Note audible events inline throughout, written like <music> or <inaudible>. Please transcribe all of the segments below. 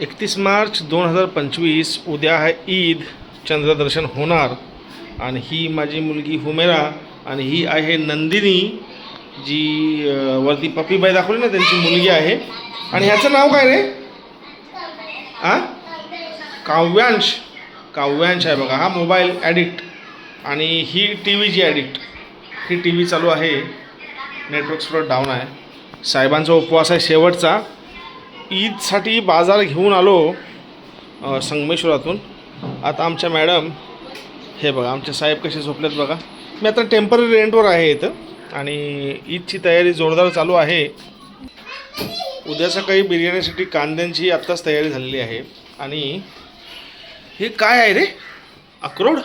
एकतीस मार्च दोन हजार पंचवीस उद्या आहे ईद चंद्रदर्शन होणार. आणि ही माझी मुलगी हुमेरा आणि ही आहे नंदिनी जी वरती पप्पीबाई दाखवली ना त्यांची मुलगी आहे. आणि ह्याचं नाव काय रे? आ? काव्यांश. काव्यांश आहे बघा हा मोबाईल ॲडिक्ट आणि ही टी व्हीची ॲडिक्ट ही टी व्ही चालू आहे. नेटवर्क थोडं डाऊन आहे. साहेबांचा उपवास आहे शेवटचा. ईदसाठी बाजार घेऊन आलो संगमेश्वरातून. आता आमच्या मॅडम हे बघा आमचे साहेब कसे झोपलेत बघा. मी आता टेंपररी रेंटवर आहे इथं आणि ईदची तयारी जोरदार चालू आहे. उद्या सकाळी बिर्याणीसाठी कांद्यांची आत्ताच तयारी झालेली आहे. आणि हे काय आहे रे? अक्रोड?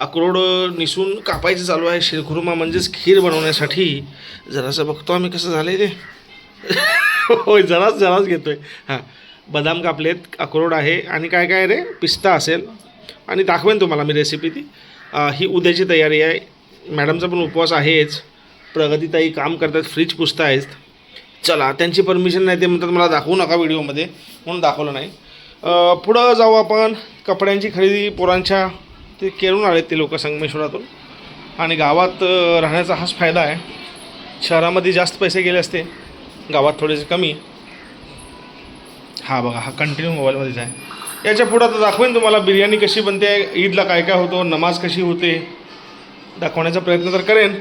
अक्रोड निसून कापायचं चालू आहे. शिरखुर्मा म्हणजेच खीर बनवण्यासाठी. जरासं बघतो आम्ही कसं झालं ते. <laughs> होय जराच जराच घेतोय. हां. बदाम कापलेत अक्रोड आहे आणि काय काय रे? पिस्ता असेल. आणि दाखवेन तुम्हाला मी रेसिपी ती. ही उद्याची तयारी आहे. मॅडमचा पण उपवास आहेच. प्रगतीताई काम करतात फ्रीज पुसत आहेत. चला त्यांची परमिशन नाही ते म्हणतात मला दाखवू नका व्हिडिओमध्ये. म्हणून दाखवलं नाही. पुढं जाऊ आपण. कपड्यांची खरेदी पोरांच्या ते केरून आलेत ते लोक संगमेश्वरातून. आणि गावात राहण्याचा हाच फायदा आहे. शहरामध्ये जास्त पैसे गेले असते. गावात थोडेसे कमी. हा बघा हा कंटिन्यू मोबाईलमध्येच आहे. याच्या पुढं आता दाखवेन तुम्हाला बिर्याणी कशी बनते ईदला काय काय होतो नमाज कशी होते. दाखवण्याचा प्रयत्न तर करेन.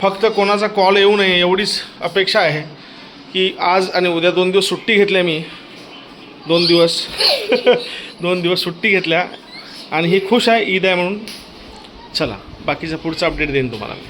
फक्त कोणाचा कॉल येऊ नये एवढीच अपेक्षा आहे की आज आणि उद्या दोन दिवस सुट्टी घेतल्या मी. दोन दिवस. <laughs> दोन दिवस सुट्टी घेतल्या आणि ही खुश आहे ईद आहे म्हणून. चला बाकीचा पुढचा अपडेट देईन तुम्हाला मी.